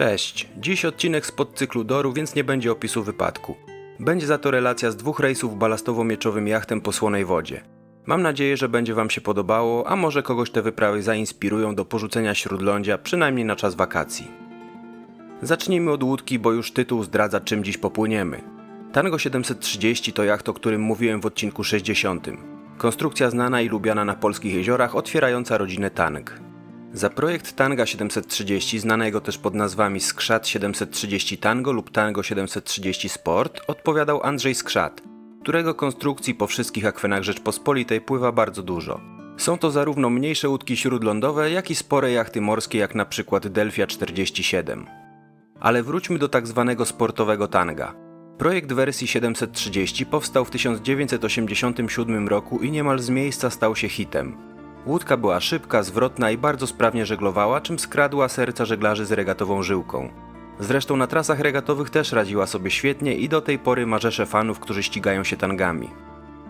Cześć, dziś odcinek z podcyklu Doru, więc nie będzie opisu wypadku. Będzie za to relacja z dwóch rejsów balastowo-mieczowym jachtem po słonej wodzie. Mam nadzieję, że będzie Wam się podobało, a może kogoś te wyprawy zainspirują do porzucenia śródlądzia, przynajmniej na czas wakacji. Zacznijmy od łódki, bo już tytuł zdradza czym dziś popłyniemy. Tango 730 to jacht, o którym mówiłem w odcinku 60. Konstrukcja znana i lubiana na polskich jeziorach, otwierająca rodzinę Tang. Za projekt Tanga 730, znanego też pod nazwami Skrzat 730 Tango lub Tango 730 Sport, odpowiadał Andrzej Skrzat, którego konstrukcji po wszystkich akwenach Rzeczpospolitej pływa bardzo dużo. Są to zarówno mniejsze łódki śródlądowe, jak i spore jachty morskie, jak na przykład Delfia 47. Ale wróćmy do tak zwanego sportowego tanga. Projekt wersji 730 powstał w 1987 roku i niemal z miejsca stał się hitem. Łódka była szybka, zwrotna i bardzo sprawnie żeglowała, czym skradła serca żeglarzy z regatową żyłką. Zresztą na trasach regatowych też radziła sobie świetnie i do tej pory ma rzesze fanów, którzy ścigają się tangami.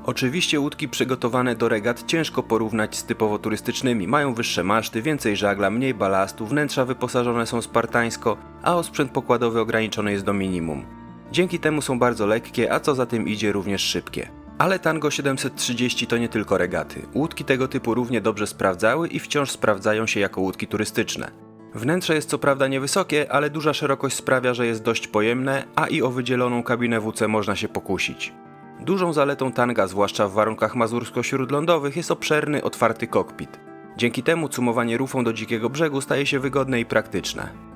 Oczywiście łódki przygotowane do regat ciężko porównać z typowo turystycznymi. Mają wyższe maszty, więcej żagla, mniej balastu, wnętrza wyposażone są spartańsko, a osprzęt pokładowy ograniczony jest do minimum. Dzięki temu są bardzo lekkie, a co za tym idzie również szybkie. Ale Tango 730 to nie tylko regaty. Łódki tego typu równie dobrze sprawdzały i wciąż sprawdzają się jako łódki turystyczne. Wnętrze jest co prawda niewysokie, ale duża szerokość sprawia, że jest dość pojemne, a i o wydzieloną kabinę WC można się pokusić. Dużą zaletą tanga, zwłaszcza w warunkach mazursko-śródlądowych, jest obszerny, otwarty kokpit. Dzięki temu cumowanie rufą do dzikiego brzegu staje się wygodne i praktyczne.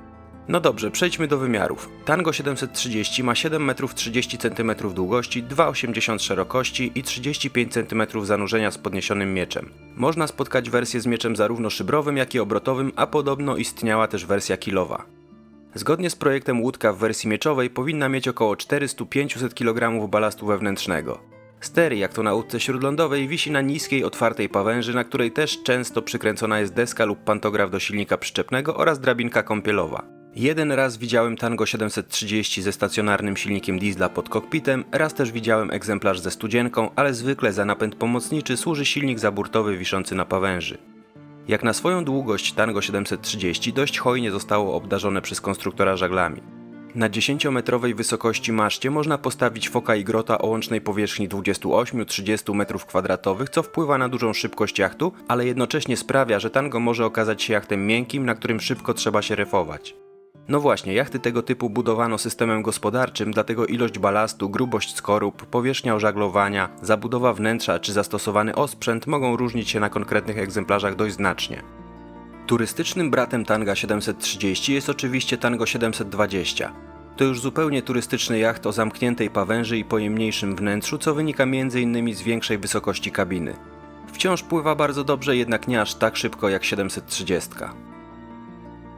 No dobrze, przejdźmy do wymiarów. Tango 730 ma 7,30 m długości, 2,80 m szerokości i 35 cm zanurzenia z podniesionym mieczem. Można spotkać wersję z mieczem zarówno szybrowym, jak i obrotowym, a podobno istniała też wersja kilowa. Zgodnie z projektem łódka w wersji mieczowej powinna mieć około 400-500 kg balastu wewnętrznego. Stery, jak to na łódce śródlądowej, wisi na niskiej, otwartej pawęży, na której też często przykręcona jest deska lub pantograf do silnika przyczepnego oraz drabinka kąpielowa. Jeden raz widziałem Tango 730 ze stacjonarnym silnikiem diesla pod kokpitem, raz też widziałem egzemplarz ze studzienką, ale zwykle za napęd pomocniczy służy silnik zaburtowy wiszący na pawęży. Jak na swoją długość Tango 730 dość hojnie zostało obdarzone przez konstruktora żaglami. Na 10-metrowej wysokości maszcie można postawić foka i grota o łącznej powierzchni 28-30 m2, co wpływa na dużą szybkość jachtu, ale jednocześnie sprawia, że Tango może okazać się jachtem miękkim, na którym szybko trzeba się refować. No właśnie, jachty tego typu budowano systemem gospodarczym, dlatego ilość balastu, grubość skorup, powierzchnia ożaglowania, zabudowa wnętrza czy zastosowany osprzęt mogą różnić się na konkretnych egzemplarzach dość znacznie. Turystycznym bratem Tanga 730 jest oczywiście Tango 720. To już zupełnie turystyczny jacht o zamkniętej pawęży i pojemniejszym wnętrzu, co wynika m.in. z większej wysokości kabiny. Wciąż pływa bardzo dobrze, jednak nie aż tak szybko jak 730.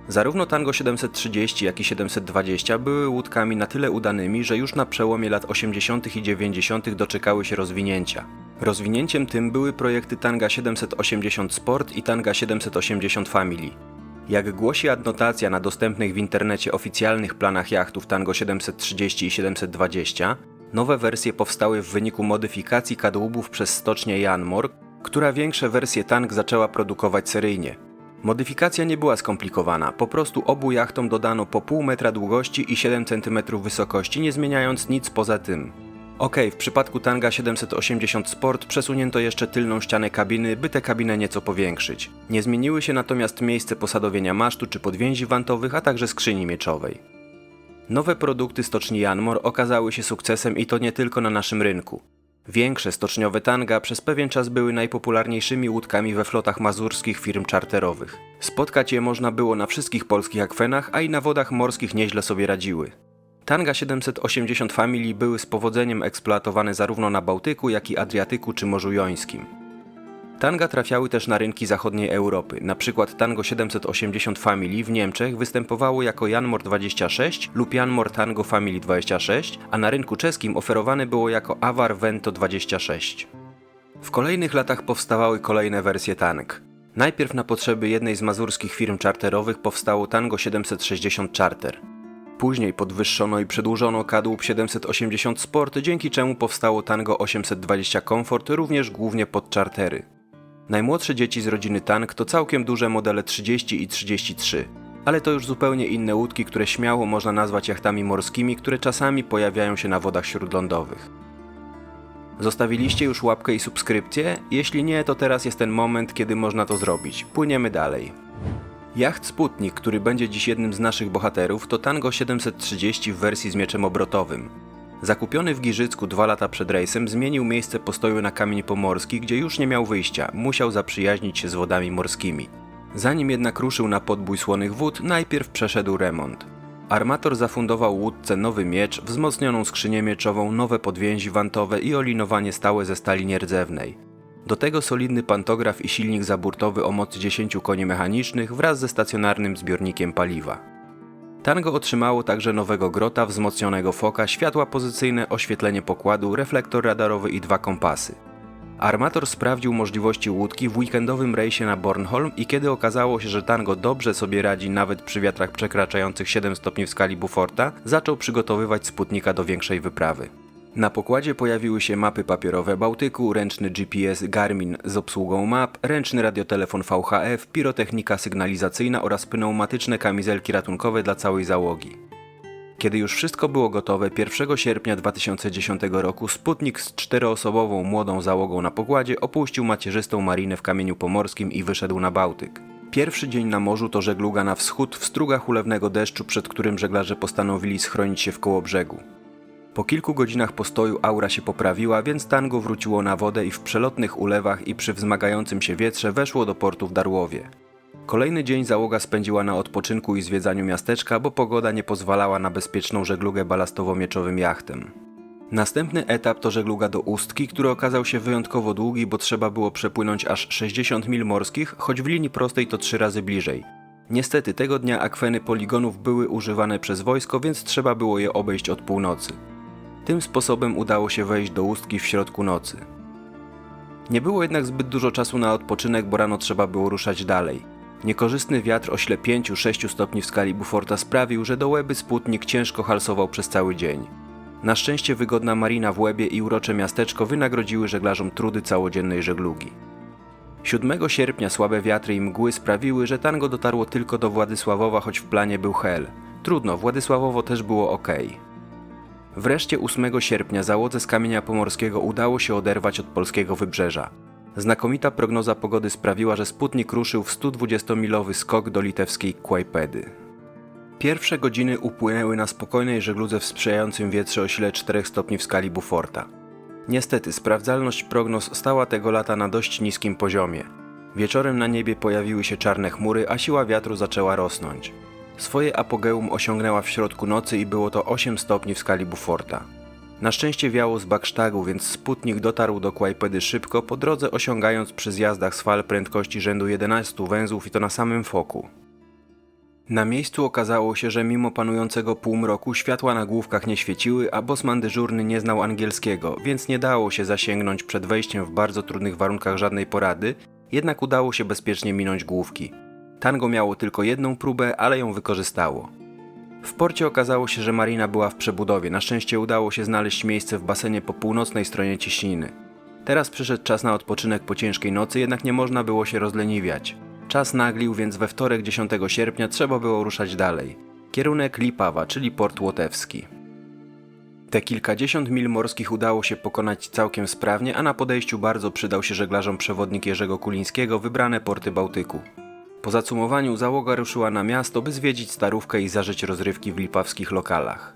Zarówno Tango 730, jak i 720 były łódkami na tyle udanymi, że już na przełomie lat 80. i 90. doczekały się rozwinięcia. Rozwinięciem tym były projekty Tanga 780 Sport i Tanga 780 Family. Jak głosi adnotacja na dostępnych w internecie oficjalnych planach jachtów Tango 730 i 720, nowe wersje powstały w wyniku modyfikacji kadłubów przez stocznię Janmor, która większe wersje Tang zaczęła produkować seryjnie. Modyfikacja nie była skomplikowana, po prostu obu jachtom dodano po pół metra długości i 7 cm wysokości, nie zmieniając nic poza tym. Ok, w przypadku Tanga 780 Sport przesunięto jeszcze tylną ścianę kabiny, by tę kabinę nieco powiększyć. Nie zmieniły się natomiast miejsce posadowienia masztu czy podwięzi wantowych, a także skrzyni mieczowej. Nowe produkty stoczni Janmor okazały się sukcesem i to nie tylko na naszym rynku. Większe stoczniowe tanga przez pewien czas były najpopularniejszymi łódkami we flotach mazurskich firm czarterowych. Spotkać je można było na wszystkich polskich akwenach, a i na wodach morskich nieźle sobie radziły. Tanga 780 Family były z powodzeniem eksploatowane zarówno na Bałtyku, jak i Adriatyku czy Morzu Jońskim. Tanga trafiały też na rynki zachodniej Europy. Na przykład Tango 780 Family w Niemczech występowało jako Janmor 26 lub Janmor Tango Family 26, a na rynku czeskim oferowane było jako Avar Vento 26. W kolejnych latach powstawały kolejne wersje Tang. Najpierw na potrzeby jednej z mazurskich firm czarterowych powstało Tango 760 Charter. Później podwyższono i przedłużono kadłub 780 Sport, dzięki czemu powstało Tango 820 Comfort również głównie pod czartery. Najmłodsze dzieci z rodziny Tank to całkiem duże modele 30 i 33. ale to już zupełnie inne łódki, które śmiało można nazwać jachtami morskimi, które czasami pojawiają się na wodach śródlądowych. Zostawiliście już łapkę i subskrypcję? Jeśli nie, to teraz jest ten moment, kiedy można to zrobić. Płyniemy dalej. Jacht Sputnik, który będzie dziś jednym z naszych bohaterów, to Tango 730 w wersji z mieczem obrotowym. Zakupiony w Giżycku dwa lata przed rejsem, zmienił miejsce postoju na kamień pomorski, gdzie już nie miał wyjścia, musiał zaprzyjaźnić się z wodami morskimi. Zanim jednak ruszył na podbój słonych wód, najpierw przeszedł remont. Armator zafundował łódce nowy miecz, wzmocnioną skrzynię mieczową, nowe podwięzi wantowe i olinowanie stałe ze stali nierdzewnej. Do tego solidny pantograf i silnik zaburtowy o mocy 10 koni mechanicznych wraz ze stacjonarnym zbiornikiem paliwa. Tango otrzymało także nowego grota, wzmocnionego foka, światła pozycyjne, oświetlenie pokładu, reflektor radarowy i dwa kompasy. Armator sprawdził możliwości łódki w weekendowym rejsie na Bornholm i kiedy okazało się, że Tango dobrze sobie radzi nawet przy wiatrach przekraczających 7 stopni w skali Buforta, zaczął przygotowywać Sputnika do większej wyprawy. Na pokładzie pojawiły się mapy papierowe Bałtyku, ręczny GPS Garmin z obsługą map, ręczny radiotelefon VHF, pirotechnika sygnalizacyjna oraz pneumatyczne kamizelki ratunkowe dla całej załogi. Kiedy już wszystko było gotowe, 1 sierpnia 2010 roku Sputnik z czteroosobową młodą załogą na pokładzie opuścił macierzystą marinę w Kamieniu Pomorskim i wyszedł na Bałtyk. Pierwszy dzień na morzu to żegluga na wschód w strugach ulewnego deszczu, przed którym żeglarze postanowili schronić się w koło brzegu. Po kilku godzinach postoju aura się poprawiła, więc tango wróciło na wodę i w przelotnych ulewach i przy wzmagającym się wietrze weszło do portu w Darłowie. Kolejny dzień załoga spędziła na odpoczynku i zwiedzaniu miasteczka, bo pogoda nie pozwalała na bezpieczną żeglugę balastowo-mieczowym jachtem. Następny etap to żegluga do Ustki, który okazał się wyjątkowo długi, bo trzeba było przepłynąć aż 60 mil morskich, choć w linii prostej to trzy razy bliżej. Niestety tego dnia akweny poligonów były używane przez wojsko, więc trzeba było je obejść od północy. Tym sposobem udało się wejść do Ustki w środku nocy. Nie było jednak zbyt dużo czasu na odpoczynek, bo rano trzeba było ruszać dalej. Niekorzystny wiatr o śle 5-6 stopni w skali Buforta sprawił, że do Łeby Sputnik ciężko halsował przez cały dzień. Na szczęście wygodna marina w Łebie i urocze miasteczko wynagrodziły żeglarzom trudy całodziennej żeglugi. 7 sierpnia słabe wiatry i mgły sprawiły, że tango dotarło tylko do Władysławowa, choć w planie był hel. Trudno, Władysławowo też było ok. Wreszcie 8 sierpnia załodze z kamienia pomorskiego udało się oderwać od polskiego wybrzeża. Znakomita prognoza pogody sprawiła, że Sputnik ruszył w 120-milowy skok do litewskiej Kłajpedy. Pierwsze godziny upłynęły na spokojnej żegludze w sprzyjającym wietrze o sile 4 stopni w skali Buforta. Niestety, sprawdzalność prognoz stała tego lata na dość niskim poziomie. Wieczorem na niebie pojawiły się czarne chmury, a siła wiatru zaczęła rosnąć. Swoje apogeum osiągnęła w środku nocy i było to 8 stopni w skali Buforta. Na szczęście wiało z Baksztagu, więc Sputnik dotarł do Kłajpedy szybko, po drodze osiągając przy zjazdach z fal prędkości rzędu 11 węzłów i to na samym foku. Na miejscu okazało się, że mimo panującego półmroku światła na główkach nie świeciły, a bosman dyżurny nie znał angielskiego, więc nie dało się zasięgnąć przed wejściem w bardzo trudnych warunkach żadnej porady, jednak udało się bezpiecznie minąć główki. Tango miało tylko jedną próbę, ale ją wykorzystało. W porcie okazało się, że marina była w przebudowie. Na szczęście udało się znaleźć miejsce w basenie po północnej stronie cieśniny. Teraz przyszedł czas na odpoczynek po ciężkiej nocy, jednak nie można było się rozleniwiać. Czas naglił, więc we wtorek 10 sierpnia trzeba było ruszać dalej. Kierunek Lipawa, czyli port łotewski. Te kilkadziesiąt mil morskich udało się pokonać całkiem sprawnie, a na podejściu bardzo przydał się żeglarzom przewodnik Jerzego Kulińskiego wybrane porty Bałtyku. Po zacumowaniu załoga ruszyła na miasto, by zwiedzić starówkę i zażyć rozrywki w lipawskich lokalach.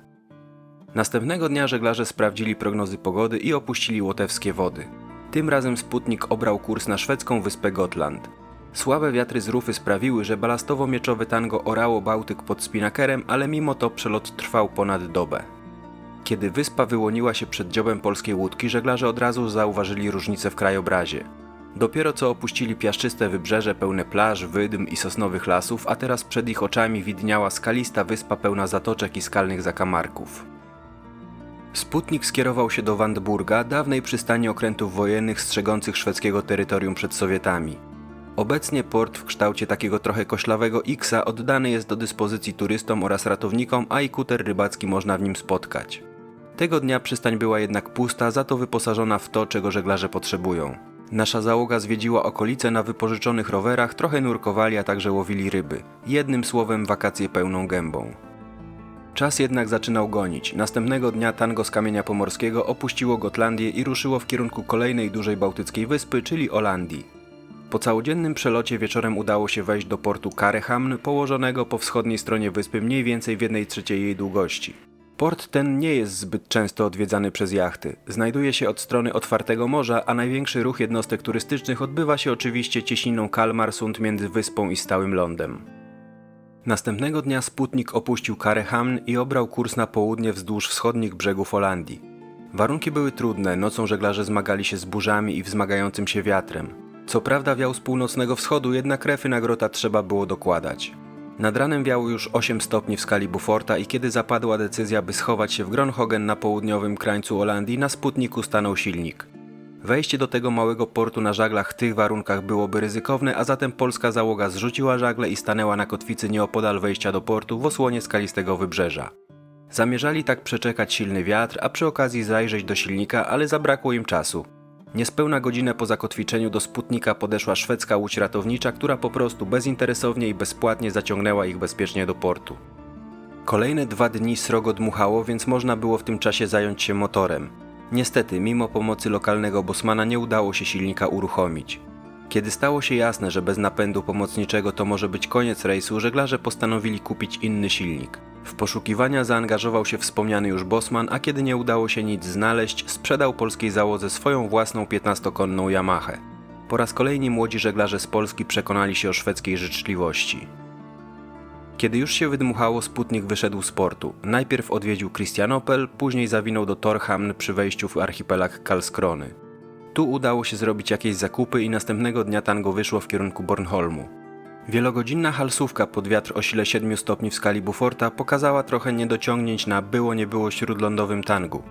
Następnego dnia żeglarze sprawdzili prognozy pogody i opuścili łotewskie wody. Tym razem Sputnik obrał kurs na szwedzką wyspę Gotland. Słabe wiatry z rufy sprawiły, że balastowo-mieczowe tango orało Bałtyk pod Spinakerem, ale mimo to przelot trwał ponad dobę. Kiedy wyspa wyłoniła się przed dziobem polskiej łódki, żeglarze od razu zauważyli różnicę w krajobrazie. Dopiero co opuścili piaszczyste wybrzeże pełne plaż, wydm i sosnowych lasów, a teraz przed ich oczami widniała skalista wyspa pełna zatoczek i skalnych zakamarków. Sputnik skierował się do Wandburga, dawnej przystani okrętów wojennych strzegących szwedzkiego terytorium przed Sowietami. Obecnie port w kształcie takiego trochę koślawego X oddany jest do dyspozycji turystom oraz ratownikom, a i kuter rybacki można w nim spotkać. Tego dnia przystań była jednak pusta, za to wyposażona w to, czego żeglarze potrzebują – Nasza załoga zwiedziła okolice na wypożyczonych rowerach, trochę nurkowali, a także łowili ryby. Jednym słowem wakacje pełną gębą. Czas jednak zaczynał gonić. Następnego dnia tango z kamienia pomorskiego opuściło Gotlandię i ruszyło w kierunku kolejnej dużej bałtyckiej wyspy, czyli Olandii. Po całodziennym przelocie wieczorem udało się wejść do portu Karehamn, położonego po wschodniej stronie wyspy mniej więcej w 1 trzeciej jej długości. Port ten nie jest zbyt często odwiedzany przez jachty. Znajduje się od strony otwartego morza, a największy ruch jednostek turystycznych odbywa się oczywiście cieśniną Kalmarsund między wyspą i stałym lądem. Następnego dnia Sputnik opuścił Karehamn i obrał kurs na południe wzdłuż wschodnich brzegów Holandii. Warunki były trudne, nocą żeglarze zmagali się z burzami i wzmagającym się wiatrem. Co prawda wiał z północnego wschodu, jednak refy na grota trzeba było dokładać. Nad ranem wiało już 8 stopni w skali Buforta i kiedy zapadła decyzja, by schować się w Gronhogen na południowym krańcu Holandii, na Sputniku stanął silnik. Wejście do tego małego portu na żaglach w tych warunkach byłoby ryzykowne, a zatem polska załoga zrzuciła żagle i stanęła na kotwicy nieopodal wejścia do portu w osłonie skalistego wybrzeża. Zamierzali tak przeczekać silny wiatr, a przy okazji zajrzeć do silnika, ale zabrakło im czasu. Niespełna godzinę po zakotwiczeniu do Sputnika podeszła szwedzka łódź ratownicza, która po prostu bezinteresownie i bezpłatnie zaciągnęła ich bezpiecznie do portu. Kolejne dwa dni srogo dmuchało, więc można było w tym czasie zająć się motorem. Niestety, mimo pomocy lokalnego bosmana nie udało się silnika uruchomić. Kiedy stało się jasne, że bez napędu pomocniczego to może być koniec rejsu, żeglarze postanowili kupić inny silnik. W poszukiwania zaangażował się wspomniany już bosman, a kiedy nie udało się nic znaleźć, sprzedał polskiej załodze swoją własną 15-konną Yamahę. Po raz kolejny młodzi żeglarze z Polski przekonali się o szwedzkiej życzliwości. Kiedy już się wydmuchało, Sputnik wyszedł z portu. Najpierw odwiedził Christianopel, później zawinął do Torhamn przy wejściu w archipelag Karlskrony. Tu udało się zrobić jakieś zakupy i następnego dnia tango wyszło w kierunku Bornholmu. Wielogodzinna halsówka pod wiatr o sile 7 stopni w skali Buforta pokazała trochę niedociągnięć na było nie było śródlądowym tangu.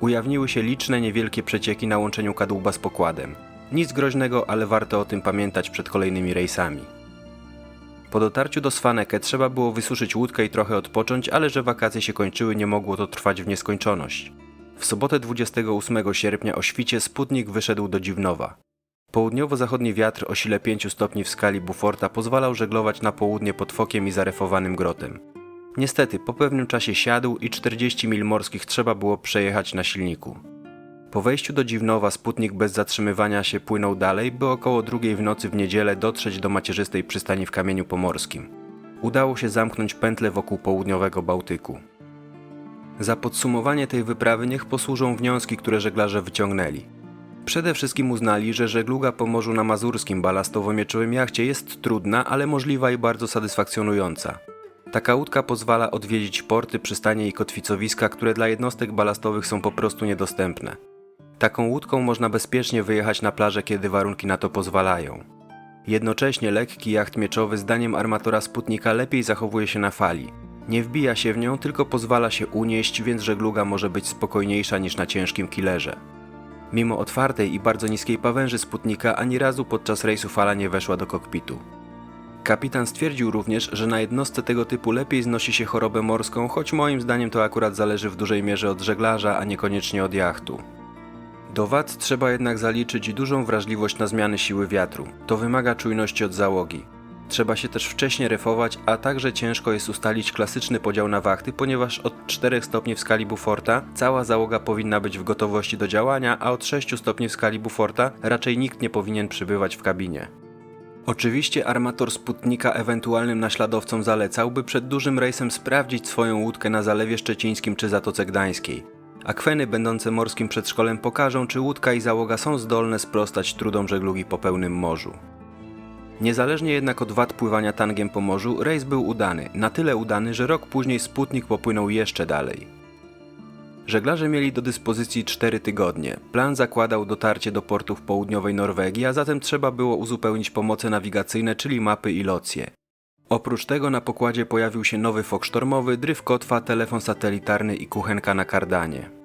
Ujawniły się liczne niewielkie przecieki na łączeniu kadłuba z pokładem. Nic groźnego, ale warto o tym pamiętać przed kolejnymi rejsami. Po dotarciu do Svaneke trzeba było wysuszyć łódkę i trochę odpocząć, ale że wakacje się kończyły, nie mogło to trwać w nieskończoność. W sobotę 28 sierpnia o świcie Sputnik wyszedł do Dziwnowa. Południowo-zachodni wiatr o sile 5 stopni w skali Buforta pozwalał żeglować na południe pod fokiem i zarefowanym grotem. Niestety, po pewnym czasie siadł i 40 mil morskich trzeba było przejechać na silniku. Po wejściu do Dziwnowa Sputnik bez zatrzymywania się płynął dalej, by około drugiej w nocy w niedzielę dotrzeć do macierzystej przystani w Kamieniu Pomorskim. Udało się zamknąć pętlę wokół południowego Bałtyku. Za podsumowanie tej wyprawy niech posłużą wnioski, które żeglarze wyciągnęli. Przede wszystkim uznali, że żegluga po morzu na mazurskim balastowo-mieczowym jachcie jest trudna, ale możliwa i bardzo satysfakcjonująca. Taka łódka pozwala odwiedzić porty, przystanie i kotwicowiska, które dla jednostek balastowych są po prostu niedostępne. Taką łódką można bezpiecznie wyjechać na plażę, kiedy warunki na to pozwalają. Jednocześnie lekki jacht mieczowy zdaniem armatora Sputnika lepiej zachowuje się na fali. Nie wbija się w nią, tylko pozwala się unieść, więc żegluga może być spokojniejsza niż na ciężkim killerze. Mimo otwartej i bardzo niskiej pawęży Sputnika ani razu podczas rejsu fala nie weszła do kokpitu. Kapitan stwierdził również, że na jednostce tego typu lepiej znosi się chorobę morską, choć moim zdaniem to akurat zależy w dużej mierze od żeglarza, a niekoniecznie od jachtu. Do wad trzeba jednak zaliczyć dużą wrażliwość na zmiany siły wiatru. To wymaga czujności od załogi. Trzeba się też wcześnie refować, a także ciężko jest ustalić klasyczny podział na wachty, ponieważ od 4 stopni w skali Buforta cała załoga powinna być w gotowości do działania, a od 6 stopni w skali Buforta raczej nikt nie powinien przybywać w kabinie. Oczywiście armator Sputnika ewentualnym naśladowcom zalecał, by przed dużym rejsem sprawdzić swoją łódkę na Zalewie Szczecińskim czy Zatoce Gdańskiej. Akweny będące morskim przedszkolem pokażą, czy łódka i załoga są zdolne sprostać trudom żeglugi po pełnym morzu. Niezależnie jednak od wad pływania tangiem po morzu, rejs był udany, na tyle udany, że rok później Sputnik popłynął jeszcze dalej. Żeglarze mieli do dyspozycji 4 tygodnie. Plan zakładał dotarcie do portów południowej Norwegii, a zatem trzeba było uzupełnić pomoce nawigacyjne, czyli mapy i locje. Oprócz tego na pokładzie pojawił się nowy fok sztormowy, dryf kotwa, telefon satelitarny i kuchenka na kardanie.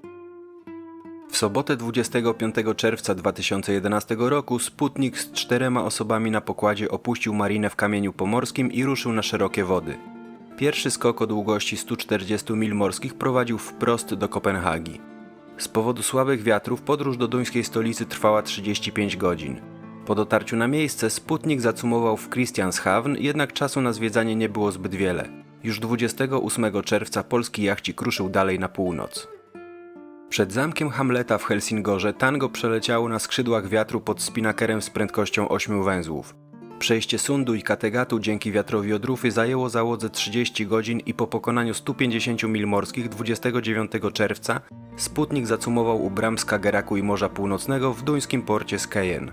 W sobotę 25 czerwca 2011 roku Sputnik z czterema osobami na pokładzie opuścił marinę w Kamieniu Pomorskim i ruszył na szerokie wody. Pierwszy skok o długości 140 mil morskich prowadził wprost do Kopenhagi. Z powodu słabych wiatrów podróż do duńskiej stolicy trwała 35 godzin. Po dotarciu na miejsce Sputnik zacumował w Christianshavn, jednak czasu na zwiedzanie nie było zbyt wiele. Już 28 czerwca polski jachcik ruszył dalej na północ. Przed zamkiem Hamleta w Helsingorze tango przeleciało na skrzydłach wiatru pod spinakerem z prędkością 8 węzłów. Przejście Sundu i Kategatu dzięki wiatrowi odrufy zajęło załodze 30 godzin i po pokonaniu 150 mil morskich 29 czerwca Sputnik zacumował u bram Skageraku i Morza Północnego w duńskim porcie Skien.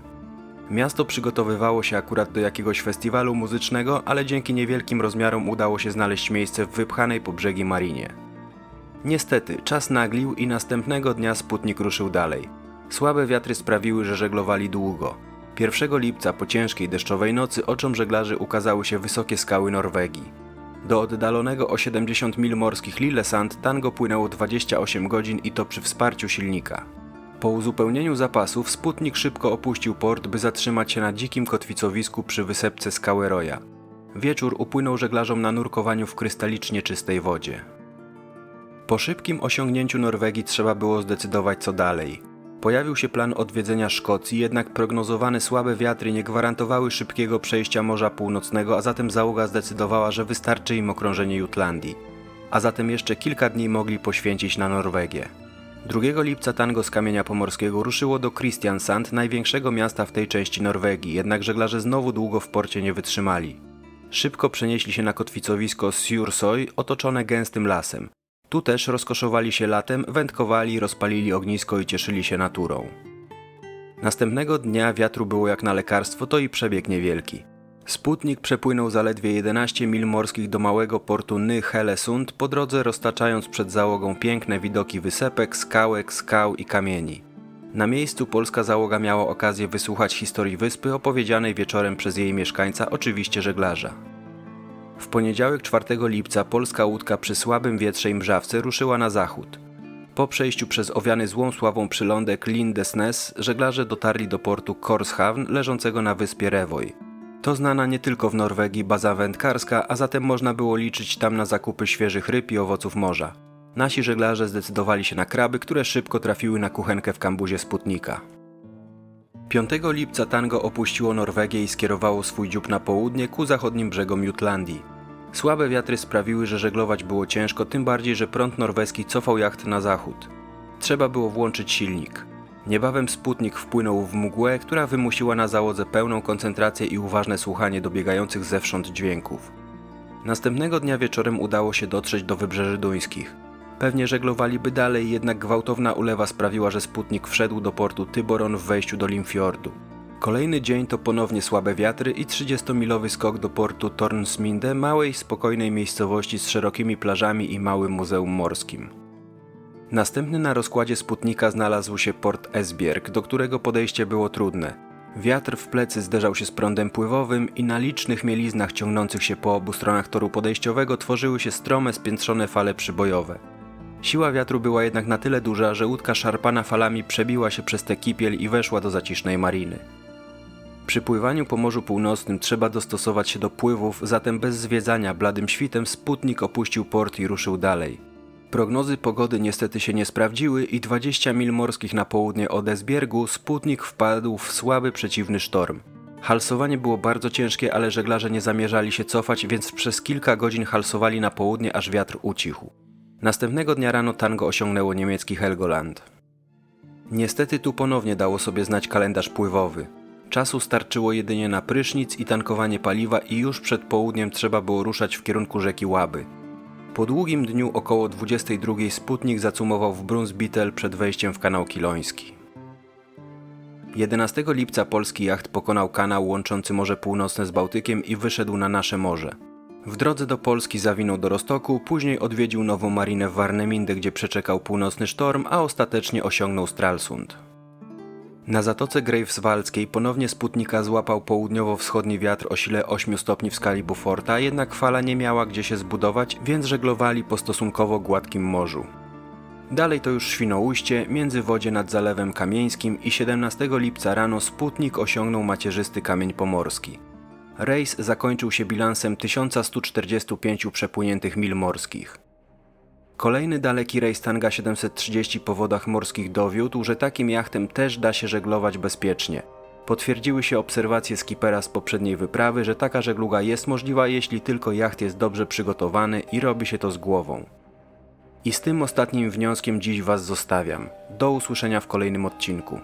Miasto przygotowywało się akurat do jakiegoś festiwalu muzycznego, ale dzięki niewielkim rozmiarom udało się znaleźć miejsce w wypchanej po brzegi marinie. Niestety, czas naglił i następnego dnia Sputnik ruszył dalej. Słabe wiatry sprawiły, że żeglowali długo. 1 lipca po ciężkiej deszczowej nocy oczom żeglarzy ukazały się wysokie skały Norwegii. Do oddalonego o 70 mil morskich Lillesand tango płynęło 28 godzin i to przy wsparciu silnika. Po uzupełnieniu zapasów Sputnik szybko opuścił port, by zatrzymać się na dzikim kotwicowisku przy wysepce skały Roja. Wieczór upłynął żeglarzom na nurkowaniu w krystalicznie czystej wodzie. Po szybkim osiągnięciu Norwegii trzeba było zdecydować co dalej. Pojawił się plan odwiedzenia Szkocji, jednak prognozowane słabe wiatry nie gwarantowały szybkiego przejścia Morza Północnego, a zatem załoga zdecydowała, że wystarczy im okrążenie Jutlandii. A zatem jeszcze kilka dni mogli poświęcić na Norwegię. 2 lipca tango z kamienia pomorskiego ruszyło do Kristiansand, największego miasta w tej części Norwegii, jednak żeglarze znowu długo w porcie nie wytrzymali. Szybko przenieśli się na kotwicowisko Sjursoj, otoczone gęstym lasem. Tu też rozkoszowali się latem, wędkowali, rozpalili ognisko i cieszyli się naturą. Następnego dnia wiatru było jak na lekarstwo, to i przebieg niewielki. Sputnik przepłynął zaledwie 11 mil morskich do małego portu Ny-Helesund, po drodze roztaczając przed załogą piękne widoki wysepek, skałek, skał i kamieni. Na miejscu polska załoga miała okazję wysłuchać historii wyspy opowiedzianej wieczorem przez jej mieszkańca, oczywiście żeglarza. W poniedziałek 4 lipca polska łódka przy słabym wietrze i mrzawce ruszyła na zachód. Po przejściu przez owiany złą sławą przylądek Lindesnes żeglarze dotarli do portu Korshavn leżącego na wyspie Rewoj. To znana nie tylko w Norwegii baza wędkarska, a zatem można było liczyć tam na zakupy świeżych ryb i owoców morza. Nasi żeglarze zdecydowali się na kraby, które szybko trafiły na kuchenkę w kambuzie Sputnika. 5 lipca tango opuściło Norwegię i skierowało swój dziób na południe ku zachodnim brzegom Jutlandii. Słabe wiatry sprawiły, że żeglować było ciężko, tym bardziej, że prąd norweski cofał jacht na zachód. Trzeba było włączyć silnik. Niebawem Sputnik wpłynął w mgłę, która wymusiła na załodze pełną koncentrację i uważne słuchanie dobiegających zewsząd dźwięków. Następnego dnia wieczorem udało się dotrzeć do wybrzeży duńskich. Pewnie żeglowaliby dalej, jednak gwałtowna ulewa sprawiła, że Sputnik wszedł do portu Tyboron w wejściu do Limfjordu. Kolejny dzień to ponownie słabe wiatry i 30-milowy skok do portu Tornsminde, małej, spokojnej miejscowości z szerokimi plażami i małym muzeum morskim. Następny na rozkładzie Sputnika znalazł się port Esbjerg, do którego podejście było trudne. Wiatr w plecy zderzał się z prądem pływowym i na licznych mieliznach ciągnących się po obu stronach toru podejściowego tworzyły się strome, spiętrzone fale przybojowe. Siła wiatru była jednak na tyle duża, że łódka szarpana falami przebiła się przez tę kipiel i weszła do zacisznej mariny. Przy pływaniu po Morzu Północnym trzeba dostosować się do pływów, zatem bez zwiedzania bladym świtem Sputnik opuścił port i ruszył dalej. Prognozy pogody niestety się nie sprawdziły i 20 mil morskich na południe od Esbjergu Sputnik wpadł w słaby przeciwny sztorm. Halsowanie było bardzo ciężkie, ale żeglarze nie zamierzali się cofać, więc przez kilka godzin halsowali na południe, aż wiatr ucichł. Następnego dnia rano tango osiągnęło niemiecki Helgoland. Niestety tu ponownie dało sobie znać kalendarz pływowy. Czasu starczyło jedynie na prysznic i tankowanie paliwa i już przed południem trzeba było ruszać w kierunku rzeki Łaby. Po długim dniu około 22 Sputnik zacumował w Brunsbittel przed wejściem w kanał Kiloński. 11 lipca polski jacht pokonał kanał łączący Morze Północne z Bałtykiem i wyszedł na nasze morze. W drodze do Polski zawinął do Rostoku, później odwiedził nową marinę w Warneminde, gdzie przeczekał północny sztorm, a ostatecznie osiągnął Stralsund. Na zatoce Greifswaldzkiej ponownie Sputnika złapał południowo-wschodni wiatr o sile 8 stopni w skali Beauforta, jednak fala nie miała gdzie się zbudować, więc żeglowali po stosunkowo gładkim morzu. Dalej to już Świnoujście, międzywodzie nad Zalewem Kamieńskim i 17 lipca rano Sputnik osiągnął macierzysty kamień pomorski. Rejs zakończył się bilansem 1145 przepłyniętych mil morskich. Kolejny daleki rejs Tanga 730 po wodach morskich dowiódł, że takim jachtem też da się żeglować bezpiecznie. Potwierdziły się obserwacje skipera z poprzedniej wyprawy, że taka żegluga jest możliwa, jeśli tylko jacht jest dobrze przygotowany i robi się to z głową. I z tym ostatnim wnioskiem dziś Was zostawiam. Do usłyszenia w kolejnym odcinku.